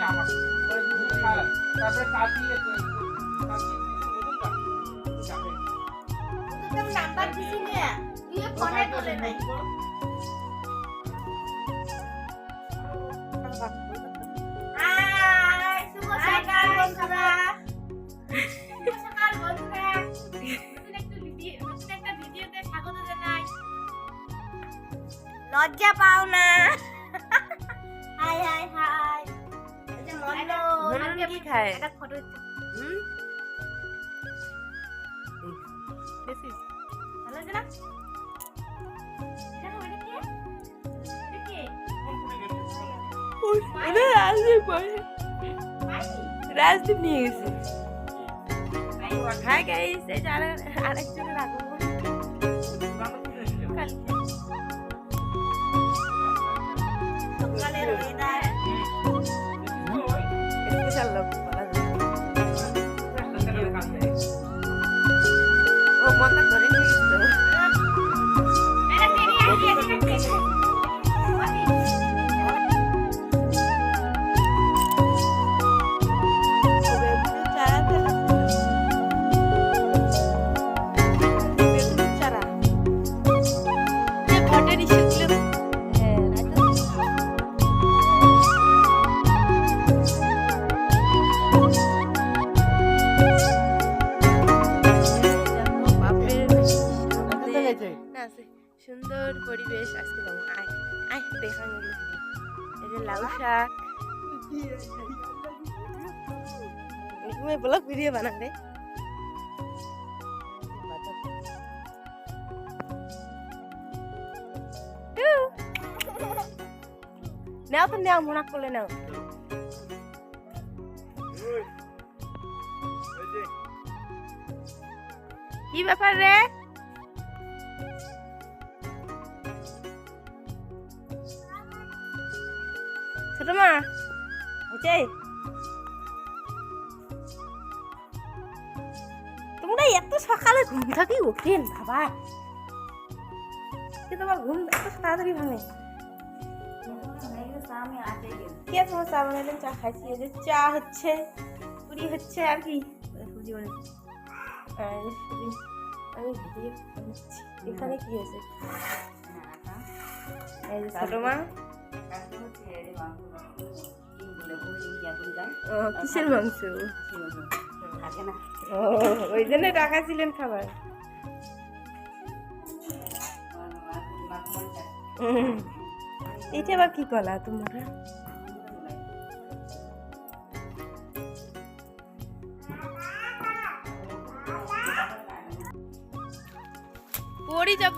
খাওয়া তারপরে কাটিয়ে নাম্বার দিছি নে তুই ফোনে তোলে নাই। লজ্জা পাও না। হাই হাই হাই। কি খায়? এটা কে? ওটা রাজদীপ নিয়ে গেছে। হাই গাইস এই যে আরেকজনের আগমন। শাক তুমি ব্লগ ভিডিও বানাবে নাও তো নাও মনে করলে নাও কি ব্যাপার রে মা। হচ্ছে তোমরা এত সকালে ঘুম থাকি ওঠেন বাবা। কি তোমার ঘুম এত তাড়াতাড়ি ভাঙে। কে তোমার চা বানাইলেন চা খাইছি এই যে চা হচ্ছে পুরি হচ্ছে আর কি? সুজি আমি ভিডিও এখানে কি এই ছোট মা। কিসের মাংস? ও ওই জন্য টাকা ছিলেন খাবার এটা আবার কি কলা তোমরা? পড়ি যাব।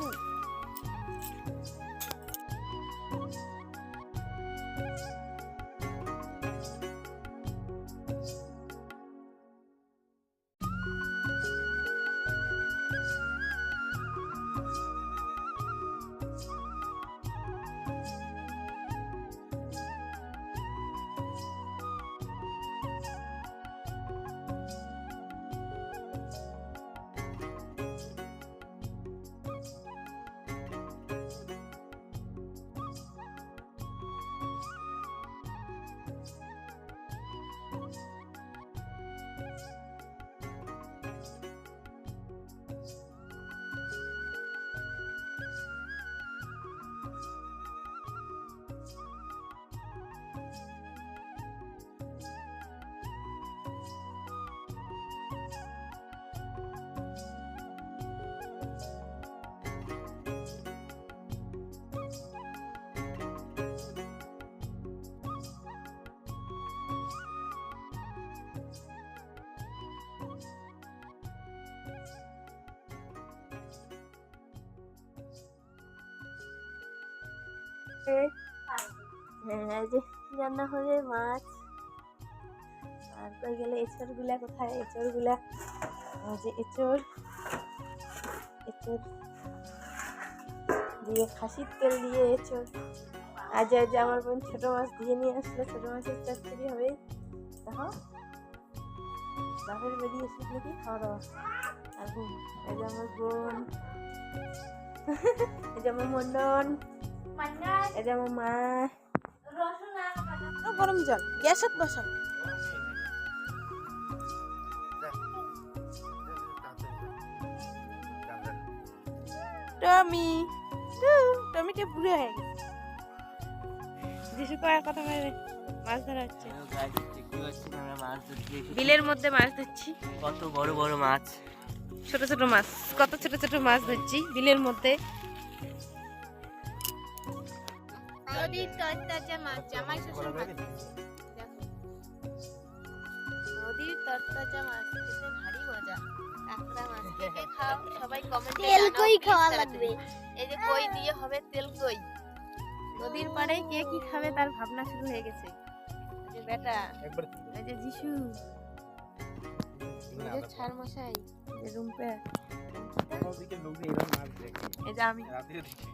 হ্যাঁ যে রান্না হবে মাছ। তারপর গেলে এঁচড়গুলা কোথায় এঁচড়গুলা এই যে এঁচড়। এঁচড় দিয়ে খাসির তেল দিয়ে এঁচড়। আজ আজ আমার বোন ছোট মাছ দিয়ে নিয়ে আসলো, ছোট মাছের চচ্চড়ি হবে। দেখো, বাপের বাড়ি এসে নাকি খাওয়া দাওয়া। আর আমার বোন। এই যে আমার মন্ডন এই যে মা গরম জল। গ্যাসত বসাও। টমি। টমিটা বুড়ো হয়ে গেছে। যিশু কয়ার কথা বাইরে মাছ ধরা হচ্ছে। আমরা মাছ ধরছি। বিলের মধ্যে মাছ ধরছি। কত বড় বড় মাছ। ছোট ছোট মাছ কত ছোট ছোট মাছ ধরছি বিলের মধ্যে। নদীর তরতাজা মাছ জামাই শ্বশুর মাছ নদীর তরতাজা মাছ খেতে ভারী মজা। কাঁকড়া মাছ খাও সবাই কমেন্টে তেল কই খাওয়া লাগবে? এই যে কই দিয়ে হবে তেল কই? নদীর পাড়ে কে কি খাবে তার ভাবনা শুরু হয়ে গেছে। যে বেটা এই যে যিশু এই যে ছাড় মশাই যে রুম্পে। এই যে আমি। রাতে দেখি।